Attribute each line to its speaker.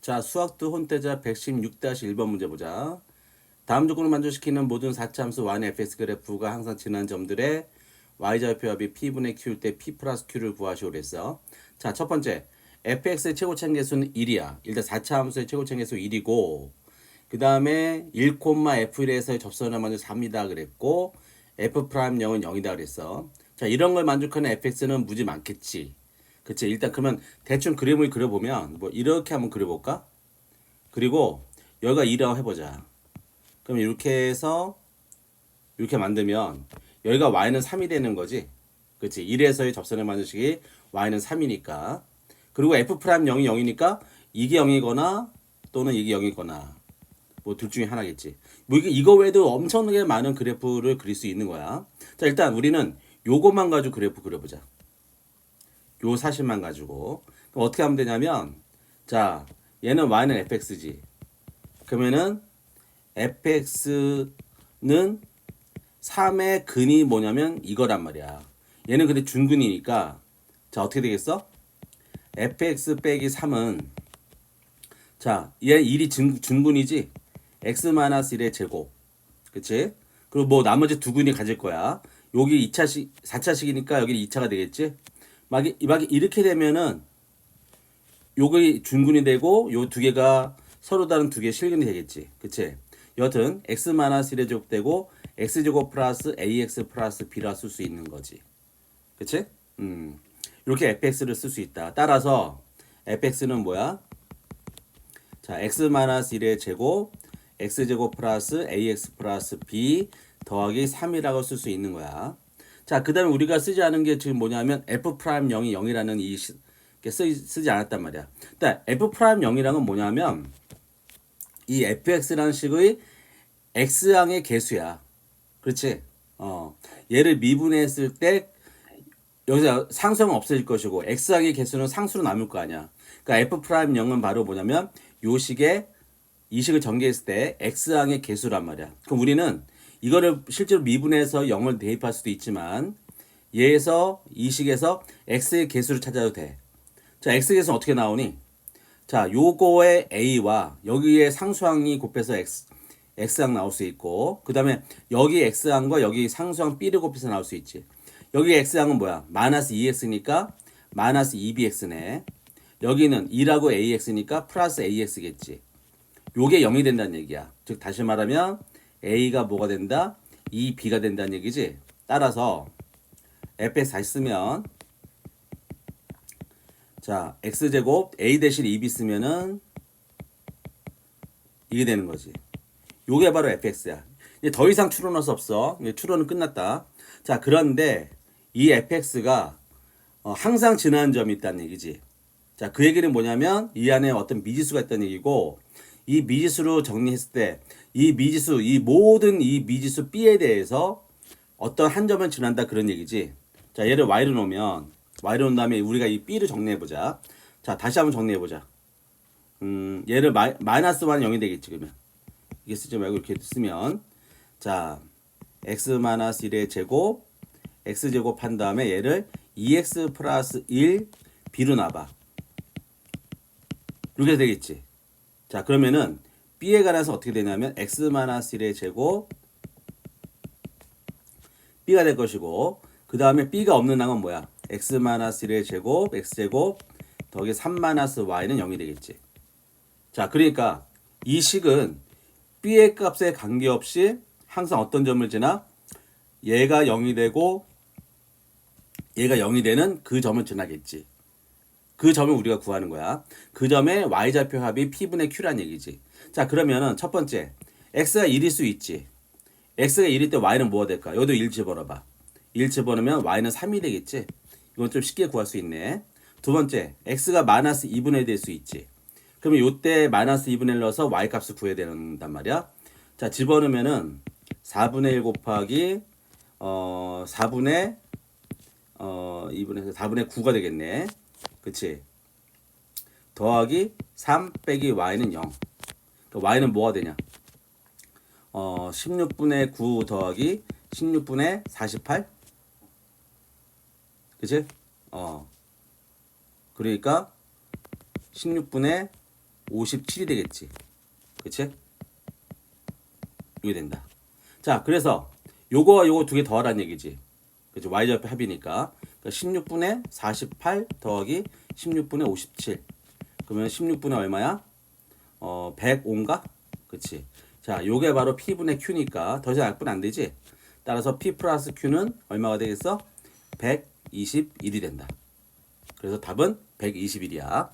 Speaker 1: 자, 수학도 혼태자 116-1번 문제 보자. 다음 조건을 만족시키는 모든 4차 함수 y fx 그래프가 항상 지난 점들의 y좌표 합이 p분의 q일 때 p 플러스 q를 구하시오 그랬어. 자, 첫 번째. fx의 최고차인 개수는 1이야. 일단 4차 함수의 최고차인 개수 1이고 그 다음에 1,f1에서의 접선을 만족 3이다 그랬고 f 프라임 0은 0이다 그랬어. 자, 이런 걸 만족하는 fx는 무지 많겠지. 그치? 일단 그러면 대충 그림을 그려보면 뭐 이렇게 한번 그려볼까? 그리고 여기가 2라고 해보자. 그럼 이렇게 해서 이렇게 만들면 여기가 y는 3이 되는 거지. 그치? 1에서의 접선을 만드시기 y는 3이니까. 그리고 f 프라임 0이 0이니까 이게 0이거나 또는 이게 0이거나 뭐 둘 중에 하나겠지. 뭐 이거 외에도 엄청나게 많은 그래프를 그릴 수 있는 거야. 자, 일단 우리는 요것만 가지고 그래프 그려보자. 요 사실만 가지고. 그럼 어떻게 하면 되냐면 자, 얘는 y는 fx지. 그러면은 fx는 3의 근이 뭐냐면 이거란 말이야. 얘는 근데 준근이니까 자, 어떻게 되겠어? fx 빼기 3은 자, 얘 1이 준, 준근이지? x-1의 제곱. 그치? 그리고 뭐 나머지 두 근이 가질 거야. 여기 2차식, 4차식이니까 여기 2차가 되겠지? 막, 이- 막 이렇게 되면은 요게 준근이 되고 요 두 개가 서로 다른 두개 실근이 되겠지. 그치? 여튼 x-1의 제곱 되고 x제곱 플러스 ax 플러스 b라 쓸 수 있는 거지. 그치? 음. 이렇게 fx를 쓸 수 있다. 따라서 fx는 뭐야? 자, x-1의 제곱, x제곱 플러스 ax 플러스 b 더하기 3이라고 쓸 수 있는 거야. 자, 그 다음에 우리가 쓰지 않은 게 지금 뭐냐면 f 프라임 0이 0이라는 이 쓰, 쓰지 않았단 말이야. 일단 f 프라임 0이라는 뭐냐면 이 fx라는 식의 x항의 개수야. 그렇지? 어. 얘를 미분했을 때 여기서 상수는 없어질 것이고 x항의 개수는 상수로 남을 거 아니야. 그러니까 f 프라임 0은 바로 뭐냐면 요 식의 이 식을 전개했을 때 x항의 개수란 말이야. 그럼 우리는 이거를 실제로 미분해서 0을 대입할 수도 있지만 얘에서 이 식에서 x의 개수를 찾아도 돼. 자, x 개수는 어떻게 나오니? 자, 요거의 a와 여기에 상수항이 곱해서 x x항 나올 수 있고 그다음에 여기 x항과 여기 상수항 b를 곱해서 나올 수 있지. 여기 x항은 뭐야? 마이너스 2x니까 마이너스 2bx네. 여기는 2라고 ax니까 플러스 ax겠지. 요게 0이 된다는 얘기야. 즉 다시 말하면 a가 뭐가 된다? 2b가 된다는 얘기지. 따라서 fx 다시 쓰면 자 x제곱 a 대신 2b 쓰면은 이게 되는 거지. 요게 바로 fx야. 이제 더 이상 추론할 수 없어. 추론은 끝났다. 자 그런데 이 fx가 어, 항상 지나는 점이 있다는 얘기지. 자, 그 얘기는 뭐냐면 이 안에 어떤 미지수가 있다는 얘기고 이 미지수로 정리했을 때 이 미지수, 이 모든 이 미지수 b에 대해서 어떤 한 점은 지난다 그런 얘기지. 자, 얘를 y로 놓으면 y로 놓은 다음에 우리가 이 b를 정리해 보자. 자, 다시 한번 정리해 보자. 음, 얘를 마, 마이너스 1은 0이 되겠지 그러면. 이게 쓰지 말고 이렇게 쓰면 자, x 마이너스 1의 제곱 x 제곱 한 다음에 얘를 2x 플러스 1 b로 놔봐. 이렇게 되겠지. 자, 그러면은 b에 관해서 어떻게 되냐면 x 마이너스 1의 제곱 b가 될 것이고 그 다음에 b가 없는 항은 뭐야? x 마이너스 1의 제곱 x 제곱 더하기 3 마이너스 y는 0이 되겠지. 자, 그러니까 이 식은 b의 값에 관계없이 항상 어떤 점을 지나 얘가 0이 되고 얘가 0이 되는 그 점을 지나겠지. 그 점을 우리가 구하는 거야. 그 점의 y좌표 합이 p분의 q란 얘기지. 자, 그러면은 첫 번째 x가 1일 수 있지. x가 1일 때 y는 뭐가 될까? 여기도 1 집어넣어봐. 1 집어넣으면 y는 3이 되겠지. 이건 좀 쉽게 구할 수 있네. 두 번째, x가 마이너스 2분의 1될수 있지. 그러면 요때 마이너스 2분의 1 넣어서 y 값을 구해야 된단 말이야. 자, 집어넣으면은 4분의 1 곱하기 어 4분의 어 2분의 4분의 9가 되겠네. 그치? 더하기 3 빼기 y는 0. 그 y는 뭐가 되냐? 어 16분의 9 더하기 16분의 48. 그치? 어. 그러니까 16분의 57이 되겠지. 그치? 이게 된다. 자, 그래서 요거와 요거 두 개 더하라는 얘기지. 그치? y좌표 합이니까. 그러니까 16분의 48 더하기 16분의 57. 그러면 16분의 얼마야? 어, 105인가? 그치? 자, 요게 바로 P분의 Q니까 더 이상 약분 안 되지? 따라서 P 플러스 Q는 얼마가 되겠어? 121이 된다. 그래서 답은 121이야.